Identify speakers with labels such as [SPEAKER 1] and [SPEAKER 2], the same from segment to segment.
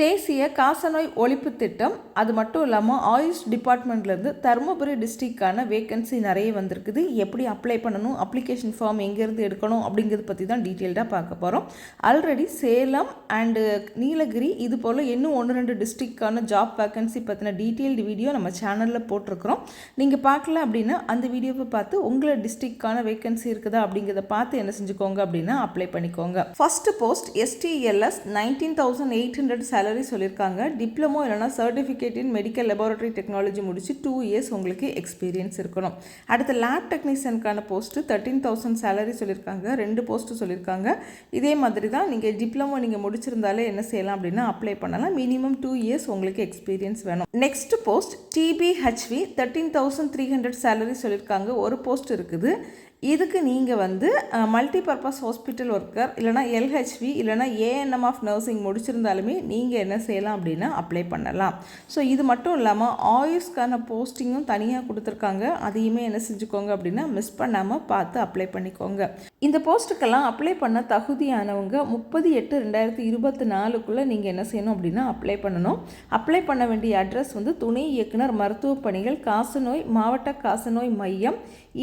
[SPEAKER 1] தேசிய காசநோய் ஒழிப்பு திட்டம் அது மட்டும் இல்லாமல் ஆயுஷ் டிபார்ட்மெண்ட்லேருந்து தருமபுரி டிஸ்ட்ரிக்டான வேகன்சி நிறைய வந்திருக்குது. எப்படி அப்ளை பண்ணணும்? அப்ளிகேஷன் ஃபார்ம் எங்கேருந்து எடுக்கணும்? அப்படிங்கிறத பற்றி தான் டீட்டெயில்டாக பார்க்க போகிறோம் ஆல்ரெடி சேலம் அண்டு நீலகிரி இது போல் இன்னும் ஒன்று ரெண்டு டிஸ்ட்ரிக்டான ஜாப் வேகன்சி பற்றின டீட்டெயில்டு வீடியோ நம்ம சேனலில் போட்டிருக்கிறோம். நீங்கள் பார்க்கல அப்படின்னா அந்த வீடியோவை பார்த்து உங்களை டிஸ்ட்ரிக்டான வேகன்சி இருக்குதா அப்படிங்கிறத பார்த்து என்ன செஞ்சுக்கோங்க அப்படின்னா அப்ளை பண்ணிக்கோங்க. First post STLS nineteen thousand eight hundred salary salary சொல்லியிருக்காங்க டிப்ளமோ இல்லைனா certificate in medical laboratory technology முடிச்சு டூ இயர்ஸ் உங்களுக்கு எக்ஸ்பீரியன்ஸ் இருக்கணும். அடுத்த லேப் டெக்னீஷியனுக்கான போஸ்ட்டு தேர்ட்டீன் தௌசண்ட் சேலரி சொல்லியிருக்காங்க ரெண்டு போஸ்ட்டு சொல்லியிருக்காங்க இதே மாதிரி தான் நீங்கள் டிப்ளமோ நீங்கள் முடிச்சிருந்தாலே என்ன செய்யலாம் அப்படின்னா அப்ளை பண்ணலாம். மினிமம் டூ இயர்ஸ் உங்களுக்கு எக்ஸ்பீரியன்ஸ் வேணும். Next post DPHV thirteen thousand three hundred salary சொல்லியிருக்காங்க ஒரு போஸ்ட் இருக்குது. இதுக்கு நீங்கள் வந்து மல்டி பர்பஸ் ஹாஸ்பிட்டல் ஒர்க்கர் இல்லைனா எல்ஹெச்வி இல்லைனா ஏஎன்எம் ஆஃப் நர்சிங் முடிச்சிருந்தாலுமே நீங்கள் என்ன செய்யலாம் அப்படின்னா அப்ளை பண்ணலாம். ஸோ இது மட்டும் இல்லாமல் ஆயுஷ்க்கான போஸ்டிங்கும் தனியாக கொடுத்துருக்காங்க. அதையுமே என்ன செஞ்சுக்கோங்க அப்படின்னா மிஸ் பண்ணாமல் பார்த்து அப்ளை பண்ணிக்கோங்க. இந்த போஸ்ட்டுக்கெல்லாம் அப்ளை பண்ண தகுதியானவங்க முப்பது எட்டு ரெண்டாயிரத்தி இருபத்தி நாலுக்குள்ளே நீங்கள் என்ன செய்யணும் அப்படின்னா அப்ளை பண்ணணும். அப்ளை பண்ண வேண்டிய அட்ரஸ் வந்து துணை இயக்குனர் மருத்துவ பணிகள் காசநோய் மாவட்ட காசநோய் மையம்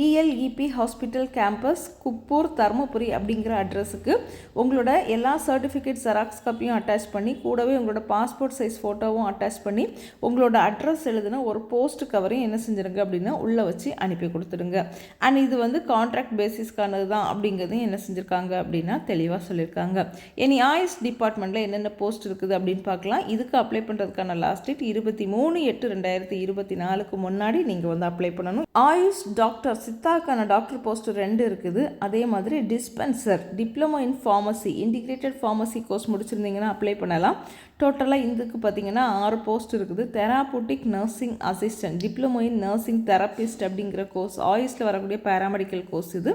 [SPEAKER 1] ELEP hospital campus Kuppur Dharmapuri அப்படிங்கிற அட்ரஸுக்கு உங்களோட எல்லா சர்டிஃபிகேட் ஜெராக்ஸ் காப்பியும் அட்டாச் பண்ணி கூடவே உங்களோட பாஸ்போர்ட் சைஸ் ஃபோட்டோவும் அட்டாச் பண்ணி உங்களோட அட்ரஸ் எழுதின ஒரு போஸ்ட் கவரையும் என்ன செஞ்சுருங்க அப்படின்னா உள்ளே வச்சு அனுப்பி கொடுத்துடுங்க. அண்ட் இது வந்து கான்ட்ராக்ட் பேசிஸ்க்கானது தான். அப்படிங்கிறதையும் என்ன செஞ்சுருக்காங்க அப்படின்னா தெளிவாக சொல்லியிருக்காங்க இனி ஆயுஷ் டிபார்ட்மெண்ட்டில் என்னென்ன போஸ்ட் இருக்குது அப்படின்னு பார்க்கலாம். இதுக்கு அப்ளை பண்ணுறதுக்கான லாஸ்ட் டேட் இருபத்தி மூணு எட்டு ரெண்டாயிரத்தி இருபத்தி நாலுக்கு முன்னாடி நீங்கள் வந்து அப்ளை பண்ணணும். ஆயுஷ் டாக்டர் சித்தாக்கான டாக்டர் போஸ்ட் ரெண்டு இருக்குது. அதே மாதிரி dispenser diploma in pharmacy integrated pharmacy course முடிச்சிருந்தீங்கன்னா apply பண்ணலாம். டோட்டலாக இதுக்கு பார்த்தீங்கன்னா ஆறு போஸ்ட் இருக்குது. Therapeutic nursing assistant diploma in nursing therapist அப்படிங்கிற கோர்ஸ் ஆயுஷில் வரக்கூடிய பேராமெடிக்கல் கோர்ஸ் இது.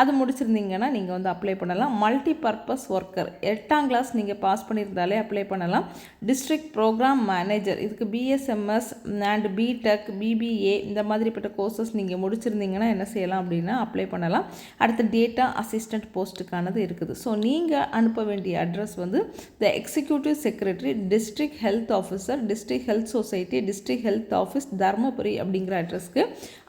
[SPEAKER 1] அது படிச்சிருந்தீங்கன்னா நீங்கள் வந்து அப்ளை பண்ணலாம். மல்டி பர்பஸ் ஒர்க்கர் எட்டாம் கிளாஸ் நீங்கள் பாஸ் பண்ணியிருந்தாலே அப்ளை பண்ணலாம். டிஸ்ட்ரிக்ட் ப்ரோக்ராம் மேனேஜர் இதுக்கு பிஎஸ்எம்எஸ் அண்ட் பிடெக் பிபிஏ இந்த மாதிரிப்பட்ட கோர்சஸ் நீங்கள் முடிச்சிருந்தீங்கன்னா என்ன செய்யலாம் அப்படின்னா அப்ளை பண்ணலாம். அடுத்து டேட்டா அசிஸ்டண்ட் போஸ்ட்டுக்கானது இருக்குது. ஸோ நீங்கள் அனுப்ப வேண்டிய அட்ரஸ் வந்து the executive secretary district health officer district health society district health office Dharmapuri அப்படிங்கிற அட்ரஸ்க்கு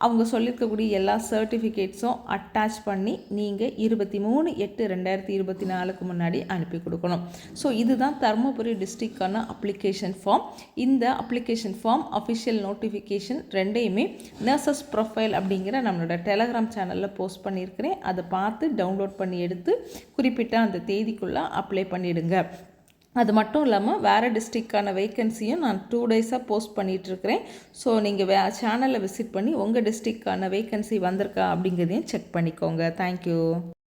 [SPEAKER 1] அவங்க சொல்லியிருக்கக்கூடிய எல்லா சர்டிஃபிகேட்ஸும் அட்டாச் பண்ணி நீங்கள் இருபத்தி மூணு எட்டு ரெண்டாயிரத்தி இருபத்தி நாலுக்கு முன்னாடி அனுப்பி கொடுக்கணும். ஸோ இதுதான் தருமபுரி டிஸ்ட்ரிக்டான அப்ளிகேஷன் ஃபார்ம் இந்த அப்ளிகேஷன் ஃபார்ம் அஃபிஷியல் நோட்டிஃபிகேஷன் ரெண்டையுமே நர்சஸ் ப்ரொஃபைல் அப்படிங்கிற நம்மளோட டெலகிராம் சேனலில் போஸ்ட் பண்ணியிருக்கிறேன். அதை பார்த்து டவுன்லோட் பண்ணி எடுத்து குறிப்பிட்ட அந்த தேதிக்குள்ளே அப்ளை பண்ணிவிடுங்க அது மட்டும் இல்லாமல் வேறு டிஸ்ட்ரிக்டான வேக்கன்சியும் நான் டூ டேஸாக போஸ்ட் பண்ணிகிட்ருக்கிறேன் ஸோ நீங்கள் வே சேனலை விசிட் பண்ணி உங்கள் டிஸ்ட்ரிக்டான வேக்கன்சி வந்திருக்கா அப்படிங்கிறதையும் செக் பண்ணிக்கோங்க. தேங்க்யூ